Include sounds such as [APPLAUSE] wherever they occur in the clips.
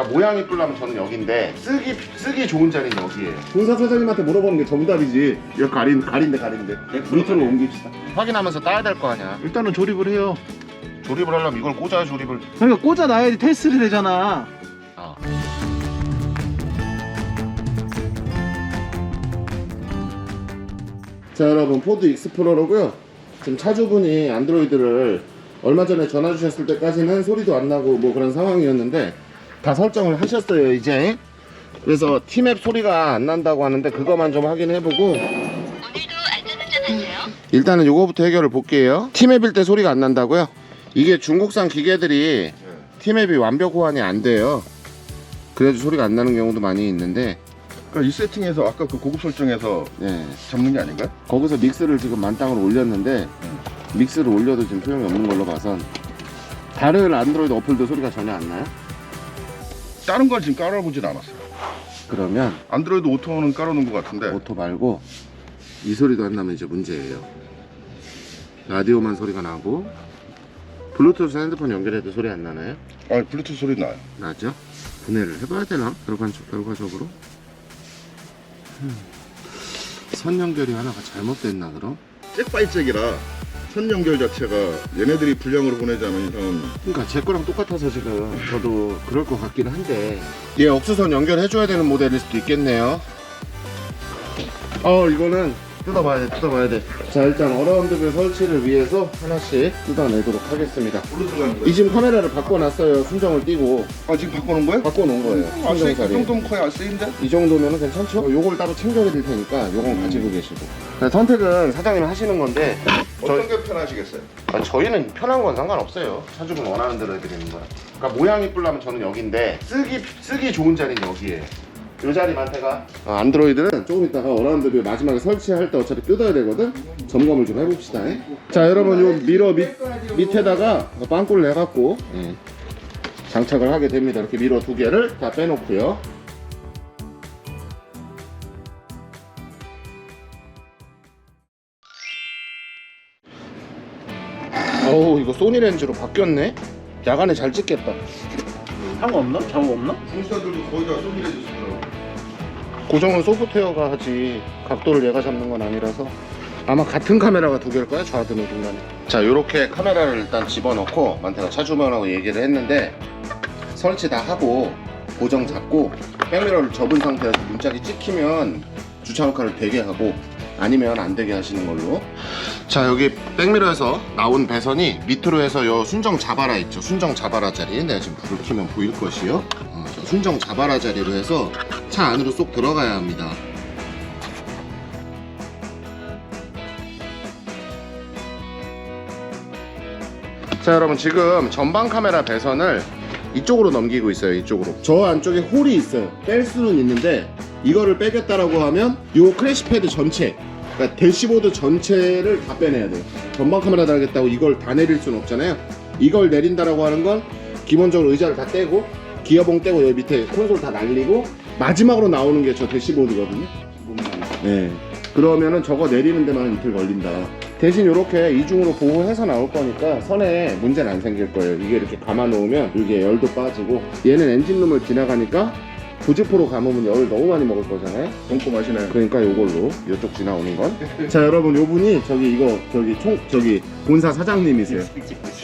그러니까 모양 이쁘려면 저는 여기인데 쓰기 쓰기 좋은 자리는 여기예요. 공사 사장님한테 물어보는 게 정답이지. 이거 가린 가린데 가린데. 밑으로 옮깁시다. 확인하면서 따야 될 거 아니야. 일단은 조립을 해요. 조립을 하려면 이걸 꽂아야 조립을. 그러니까 꽂아 놔야지 테스트를 되잖아. 아. 자 여러분 포드 익스플로러고요. 지금 차주분이 안드로이드를 얼마 전에 전화 주셨을 때까지는 소리도 안 나고 뭐 그런 상황이었는데 다 설정을 하셨어요 이제. 그래서 티맵 소리가 안 난다고 하는데 그거만 좀 확인해보고 오늘도 안전운전 하세요. 일단은 요거부터 해결을 볼게요. 티맵일 때 소리가 안 난다고요? 이게 중국산 기계들이 티맵이 완벽 호환이 안 돼요. 그래도 소리가 안 나는 경우도 많이 있는데 그러니까 이 세팅에서 아까 그 고급 설정에서 네. 잡는 게 아닌가요? 거기서 믹스를 지금 만땅으로 올렸는데 믹스를 올려도 지금 소용이 없는 걸로 봐선 다른 안드로이드 어플도 소리가 전혀 안 나요? 다른 건 지금 깔아보진 않았어요. 그러면 안드로이드 오토는 깔아놓은 것 같은데 오토 말고 이 소리도 안 나면 이제 문제예요. 라디오만 소리가 나고 블루투스 핸드폰 연결해도 소리 안 나나요? 아 블루투스 소리 나요. 나죠? 분해를 해봐야 되나? 결과, 결과적으로? 음. 선 연결이 하나가 잘못됐나 그럼? 잭바이잭이라 선 연결 자체가 얘네들이 불량으로 보내자면 이상은 그러니까 제 거랑 똑같아서 지금 저도 그럴 것 같긴 한데. 얘 억수선 연결해줘야 되는 모델일 수도 있겠네요. 어 이거는 뜯어봐야 돼 뜯어봐야 돼 자 일단 어라운드뷰 설치를 위해서 하나씩 뜯어내도록 하겠습니다 이 지금 카메라를 바꿔놨어요 순정을 띄고 아 지금 바꿔놓은 거예요? 바꿔놓은 거예요 아, 쓰이, 이 순정살이 정도면 거의 안 쓰인데? 이 정도면 괜찮죠? 요걸 따로 챙겨드릴 테니까 요건 가지고 계시고 네, 선택은 사장님 하시는 건데 어떤 게 편하시겠어요? 아, 저희는 편한 건 상관없어요. 차주분 원하는 대로 해드리는 거야. 그러니까 모양 이쁘려면 저는 여기인데 쓰기 쓰기 좋은 자리는 여기에. 요 자리만테가 아, 안드로이드는 조금 있다가 어라운드뷰 마지막에 설치할 때 어차피 뜯어야 되거든. 점검을 좀 해봅시다. 예? 자 여러분 요 미러 밑 밑에다가 빵꾸를 내갖고 예, 장착을 하게 됩니다. 이렇게 미러 두 개를 다 빼놓고요. 어우 이거 소니 렌즈로 바뀌었네. 야간에 잘 찍겠다. 상관없나? 장어 없나? 중국사들도 거의 다 소비해 주시더라고요. 고정은 소프트웨어가 하지 각도를 얘가 잡는 건 아니라서 아마 같은 카메라가 두 개일 거야 좌드는 중간에 자 요렇게 카메라를 일단 집어넣고 만태가 차주만하고 얘기를 했는데 설치 다 하고 고정 잡고 백미러를 접은 상태에서 문짝이 찍히면 주차 녹화를 되게 하고 아니면 안 되게 하시는 걸로 자 여기 백미러에서 나온 배선이 밑으로 해서 요 순정 자바라 있죠. 순정 자바라 자리. 내가 지금 불을 켜면 보일 것이요. 어, 저 순정 자바라 자리로 해서 차 안으로 쏙 들어가야 합니다. 자 여러분 지금 전방 카메라 배선을 이쪽으로 넘기고 있어요 이쪽으로. 저 안쪽에 홀이 있어요. 뺄 수는 있는데 이거를 빼겠다라고 하면 요 크래시 패드 전체 그러니까 대시보드 전체를 다 빼내야 돼요 전방 카메라 달겠다고 이걸 다 내릴 수는 없잖아요 이걸 내린다라고 하는 건 기본적으로 의자를 다 떼고 기어봉 떼고 여기 밑에 콘솔 다 날리고 마지막으로 나오는 게 저 대시보드거든요 네. 그러면은 저거 내리는 데만 이틀 걸린다. 대신 이렇게 이중으로 보호해서 나올 거니까 선에 문제는 안 생길 거예요. 이게 이렇게 감아 놓으면 이게 열도 빠지고 얘는 엔진룸을 지나가니까 부지포로 감으면 열을 너무 많이 먹을 거잖아요. 꼼꼼 하시네요. 그러니까 요걸로 이쪽 지나오는 건. 자 여러분 요분이 저기 이거 저기 총 저기 본사 사장님이세요.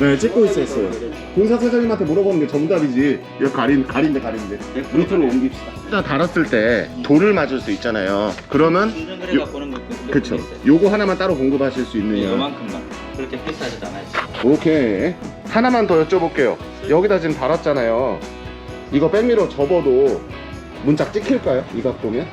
네 찍고 있었어요. 본사 사장님한테 물어보는 게 정답이지. 이거 가린 가린데 가린데. 밑으로 옮깁시다. 일단 달았을 때 돌을 맞을 수 있잖아요. 그러면 충전거래 요- 갖고 오는 거 그쵸. 요거 하나만 따로 공급하실 수 있느냐. 요만큼만 그렇게 비싸지도 않아요 오케이. 하나만 더 여쭤볼게요. 여기다 지금 달았잖아요. 이거 백미러 접어도 문짝 찍힐까요? 이 각도면?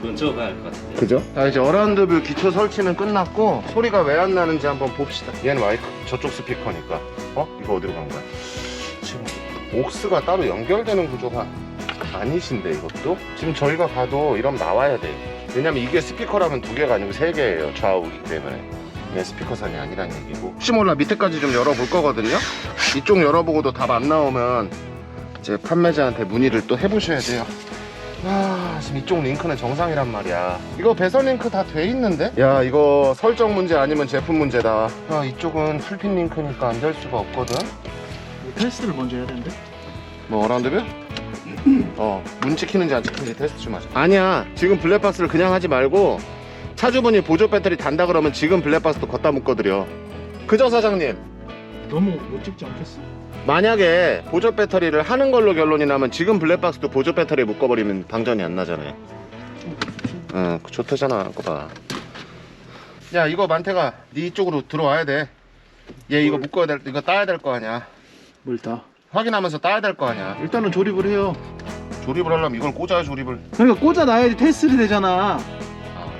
그건 적어야 할것 같은데 그죠? 자 이제 어라운드뷰 기초 설치는 끝났고 소리가 왜 안 나는지 한번 봅시다. 얘는 마이크 저쪽 스피커니까. 어? 이거 어디로 간 거야? 지금 옥스가 따로 연결되는 구조가 아니신데 이것도? 지금 저희가 가도 이러면 나와야 돼. 왜냐면 이게 스피커라면 두 개가 아니고 세 개예요. 좌우기 때문에. 네, 스피커선이 아니란 얘기고. 혹시 몰라 밑에까지 좀 열어볼 거거든요. 이쪽 열어보고도 답 안 나오면 이제 판매자한테 문의를 또 해보셔야 돼요. 아 지금 이쪽 링크는 정상이란 말이야 이거 배선 링크 다 돼 있는데? 야 이거 설정 문제 아니면 제품 문제다 야 이쪽은 풀핀 링크니까 안 될 수가 없거든 테스트를 먼저 해야 되는데. 뭐 어라운드뷰? [CLEARS THROAT] 어문 찍히는지 안 찍히는지 테스트 좀 하자 아니야 지금 블랙박스를 그냥 하지 말고 차주분이 보조 배터리 단다 그러면 지금 블랙박스도 걷다 묶어드려 그죠 사장님? 너무 못 찍지 않겠어? 만약에 보조 배터리를 하는 걸로 결론이 나면 지금 블랙박스도 보조 배터리에 묶어버리면 방전이 안 나잖아요 응 좋다잖아 그거 봐 야 이거 만태가 네 쪽으로 들어와야 돼 얘 이거 묶어야 될 이거 따야 될 거 아니야 뭘 다? 확인하면서 따야 될 거 아니야 일단은 조립을 해요. 조립을 하려면 이걸 꽂아야 조립을 그러니까 꽂아 놔야지 테스트를 되잖아. 아,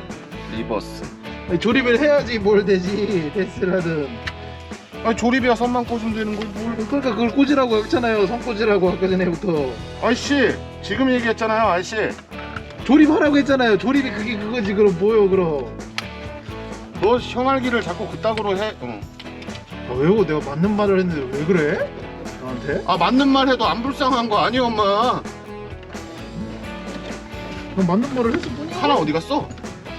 리버스 아니, 조립을 해야지 뭘 되지 테스트를 하든. 아니 조립이야 선만 꽂으면 되는 걸 뭘. 그러니까 그걸 꽂으라고 했잖아요. 선 꽂으라고 아까 전에부터. 아이씨 지금 얘기했잖아요 아이씨 조립하라고 했잖아요. 조립이 그게 그거지 그럼 뭐요 그럼. 너 형알기를 자꾸 그따구로 해 응. 아, 왜요? 내가 맞는 말을 했는데 왜 그래? 나한테? 아 맞는 말 해도 안 불쌍한 거 아니에요 엄마 난 맞는 말을 했을 뿐이야. 하나 어디 갔어?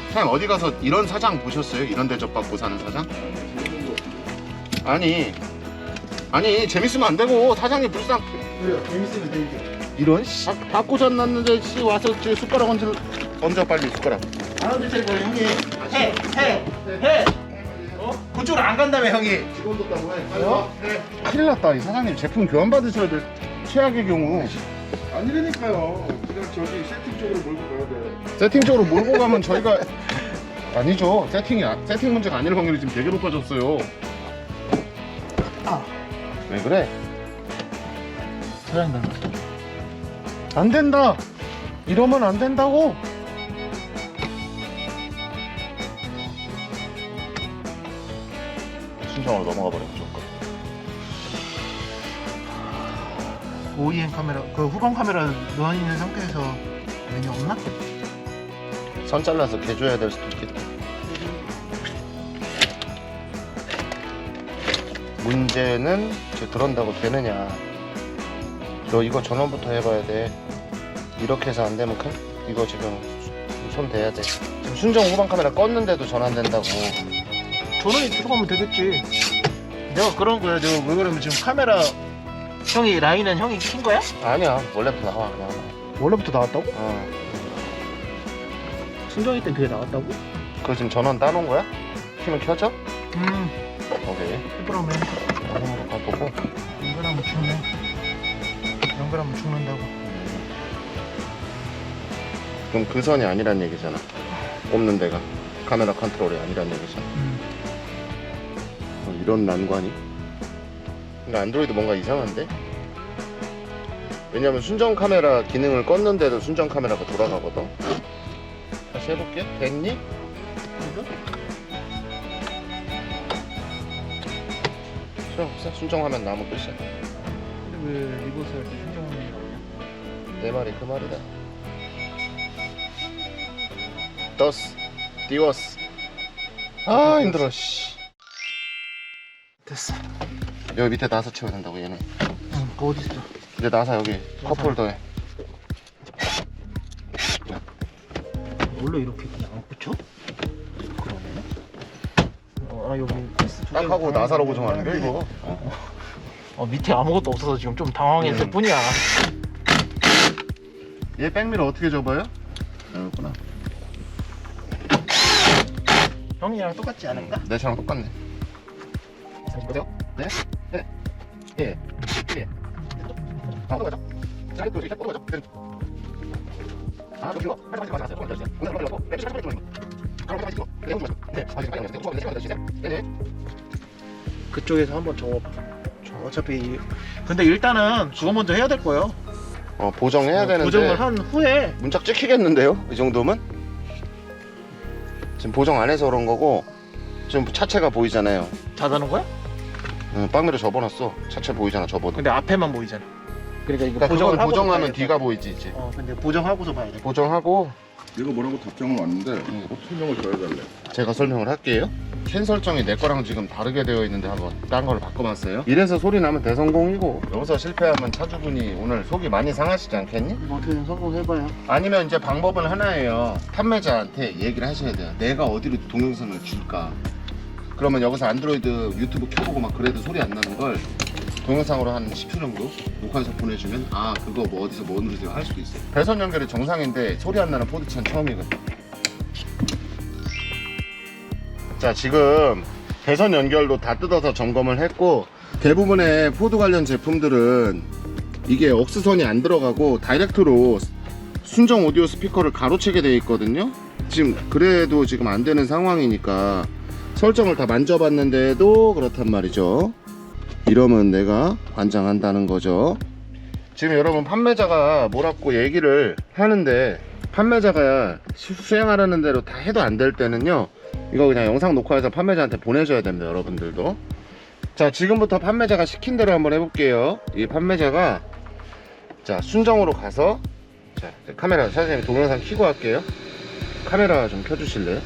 사장님 어디 가서 이런 사장 보셨어요? 이런 대접 받고 사는 사장? 아니 아니 재밌으면 안 되고 사장이 불쌍 왜요? 재밌으면 되지. 이런 씨. 다, 다 꽂아놨는데 씨 와서 저 숟가락 얹어 얹어 빨리 숟가락 안 얹을 테니까 형이 해! 해! 해! 어? 그쪽으로 안 간다며 형이. 직원 뒀다고 해 빨리 와. 네. 큰일 났다 이 사장님 제품 교환 받으셔야 돼 최악의 경우 아니라니까요. 그냥 저기 세팅 쪽으로 몰고 가야 돼. 세팅 쪽으로 몰고 가면 저희가 아니죠 세팅이 아- 세팅 문제가 아닐 확률이 지금 되게 높아졌어요 아. 왜 그래? 사장 닮았어. 안 된다 이러면 안 된다고 순정으로 넘어가 버려 무조건 OEM 카메라, 그 후방 카메라 넣어 있는 상태에서 메뉴 없나? 선 잘라서 개줘야 될 수도 있겠다 문제는 저 그런다고 되느냐 너 이거 전원부터 해봐야 돼 이렇게 해서 안 되면 큰 이거 지금 손 대야 돼 지금 순정 후방 카메라 껐는데도 전환 된다고 전원이 들어가면 되겠지. 내가 그런 거야. 내가 왜 그러면 지금 카메라 형이 라인은 형이 킨 거야? 아니야 원래부터 나와 그냥 원래부터 나왔다고? 어 순정이 땐 그게 나왔다고? 그거 지금 전원 따놓은 거야? 키면 켜져? 음, 오케이 해보라면 전원으로 바꾸고 연결하면 죽네. 연결하면 죽는다고. 그럼 그 선이 아니란 얘기잖아 꼽는 데가 카메라 컨트롤이 아니란 얘기잖아 음. 어, 이런 난관이? 근데 안드로이드 뭔가 이상한데? 왜냐면 순정 카메라 기능을 껐는데도 순정 카메라가 돌아가거든 다시 해볼게 됐니? 필요 없어? 순정하면 나무 끝이야. 근데 왜 리버스 할때 순정하는 거내 말이 그 말이다. 더스 띄웠어. 아 힘들어 씨. 됐어. 여기 밑에 나사 채워야 된다고 얘네 응, 그 어디 있어? 이제 나사 여기 컵홀더에 원래 이렇게 그냥 안 붙여? 아 여기 패스 두딱 개가 하고 다 나사로. 고정하는 거 이거 어 밑에 아무것도 없어서 지금 좀 당황했을 음. 뿐이야. 얘 백미러 어떻게 접어요? 여기구나 형이랑 똑같지 않을까? 내 차랑 똑같네 어때요? 네? 네 예. 예. 아, 어떡하죠? 자, 이거 이렇게 어떡하죠? 네. 아, 이거. 하지 마, 하지 마, 하 네, 네. 그쪽에서 한번 적어봐. 어차피 이- 근데 일단은 그거 먼저 해야 될 거예요. 어, 보정해야 되는데 고정을 한 후에 문짝 찍히겠는데요? 이 정도면? 지금 보정 안 해서 그런 거고 지금 차체가 보이잖아요. 닫아놓은 거야? 응, 빵미러 접어놨어. 차체 보이잖아, 접어도. 근데 앞에만 보이잖아. 그러니까 이거 그러니까 보정을 그걸 하고 보정하면 뒤가 보이지 이제. 어 근데 보정하고서 봐야 돼. 보정하고 이거 뭐라고 답장을 왔는데 꼭 설명을 더 해달래. 제가 설명을 할게요. 캔 설정이 내 거랑 지금 다르게 되어 있는데 한번 딴 걸로 바꿔봤어요. 이래서 소리 나면 대성공이고 여기서 실패하면 차주분이 오늘 속이 많이 상하시지 않겠니? 뭐 어떻게든 성공해봐야. 아니면 이제 방법은 하나예요. 판매자한테 얘기를 하셔야 돼요. 내가 어디로 동영상을 줄까? 그러면 여기서 안드로이드 유튜브 켜보고 막 그래도 소리 안 나는 걸 동영상으로 한 10초 정도 녹화해서 보내주면 아 그거 뭐 어디서 뭐 누르세요 할 수도 있어요 배선 연결이 정상인데 소리 안 나는 포드차는 처음이거든 자 지금 배선 연결도 다 뜯어서 점검을 했고 대부분의 포드 관련 제품들은 이게 억스선이 안 들어가고 다이렉트로 순정 오디오 스피커를 가로채게 되어 있거든요. 지금 그래도 지금 안 되는 상황이니까 설정을 다 만져봤는데도 그렇단 말이죠. 이러면 내가 관장한다는 거죠. 지금 여러분 판매자가 뭐라고 얘기를 하는데 판매자가 수- 수행하라는 대로 다 해도 안 될 때는요 이거 그냥 영상 녹화해서 판매자한테 보내줘야 됩니다 여러분들도. 자 지금부터 판매자가 시킨 대로 한번 해볼게요. 이 판매자가 자 순정으로 가서 자 카메라 사장님 동영상 켜고 할게요. 카메라 좀 켜주실래요?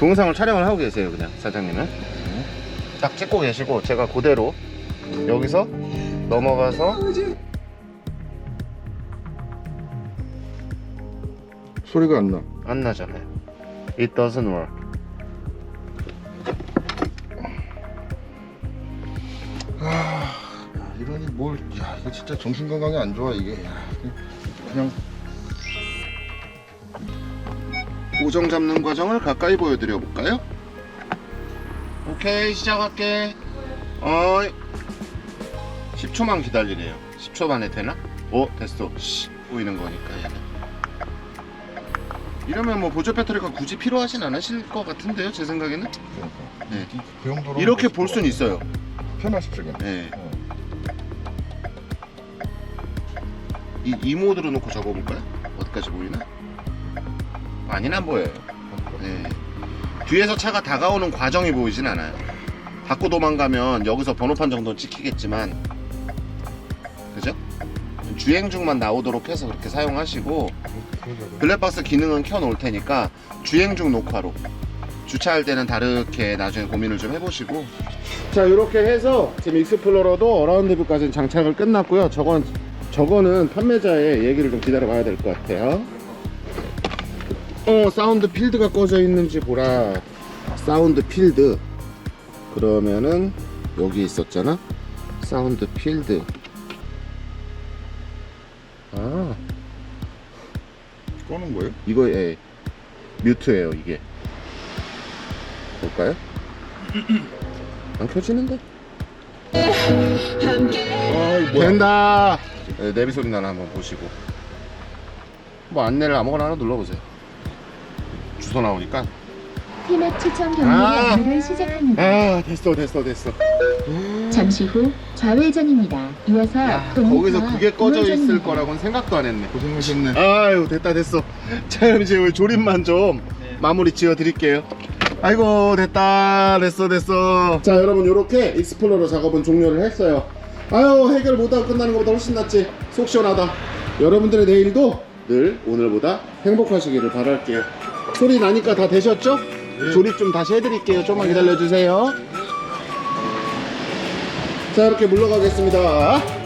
동영상을 촬영을 하고 계세요 그냥 사장님은. 딱 찍고 계시고 제가 그대로 여기서 넘어가서 소리가 안 나. 안 나잖아요. It doesn't work 뭘, 야, 이거 진짜 정신 건강에 안 좋아, 이게. 야, 그냥. 고정 잡는 과정을 가까이 보여드려 볼까요? 오케이 시작할게. 어이. 10초만 기다리래요. 10초 만에 되나? 어 됐어. 씨, 보이는 거니까 얘는. 이러면 뭐 보조 배터리가 굳이 필요하진 않으실 것 같은데요 제 생각에는? 네. 그 정도로 이렇게 볼 수는 있어요. 편하시죠, 네. 이, 이 모드로 놓고 적어볼까요? 어디까지 보이나? 많이는 안 보여요 네. 뒤에서 차가 다가오는 과정이 보이진 않아요. 받고 도망가면 여기서 번호판 정도는 찍히겠지만, 그죠? 주행 중만 나오도록 해서 그렇게 사용하시고, 블랙박스 기능은 켜놓을 테니까 주행 중 녹화로 주차할 때는 다르게 나중에 고민을 좀 해보시고. 자, 이렇게 해서 지금 익스플로러도 어라운드 뷰까지는 장착을 끝났고요. 저건 저거는 판매자의 얘기를 좀 기다려 봐야 될 것 같아요. 어 사운드 필드가 꺼져 있는지 보라. 사운드 필드. 그러면은 여기 있었잖아. 사운드 필드. 아. 꺼는 거예요? 이거 예. 뮤트예요 이게. 볼까요? 안 켜지는데? 아, 이거 된다 네, 내비 소리 나나 한번 보시고 뭐 안내를 아무거나 하나 눌러보세요 주소 나오니까 테마 추천 경로 아. 안내를 시작합니다. 아 됐어 됐어 됐어 잠시 후 좌회전입니다. 이어서 야, 거기서 그게 꺼져 있을. 거라고는 생각도 안 했네. 고생하셨네. 아유, 됐다, 됐어. 자, 그럼 이제 우리 조립만 좀 마무리 지어 드릴게요. 아이고, 됐다, 됐어, 됐어. 자, 여러분, 요렇게 익스플로러 작업은 종료를 했어요. 아유, 해결 못하고 끝나는 것보다 훨씬 낫지. 속 시원하다. 여러분들의 내일도 늘 오늘보다 행복하시기를 바랄게요. 소리 나니까 다 되셨죠? 조립 좀 다시 해드릴게요. 좀만 기다려주세요. 자, 이렇게 물러가겠습니다.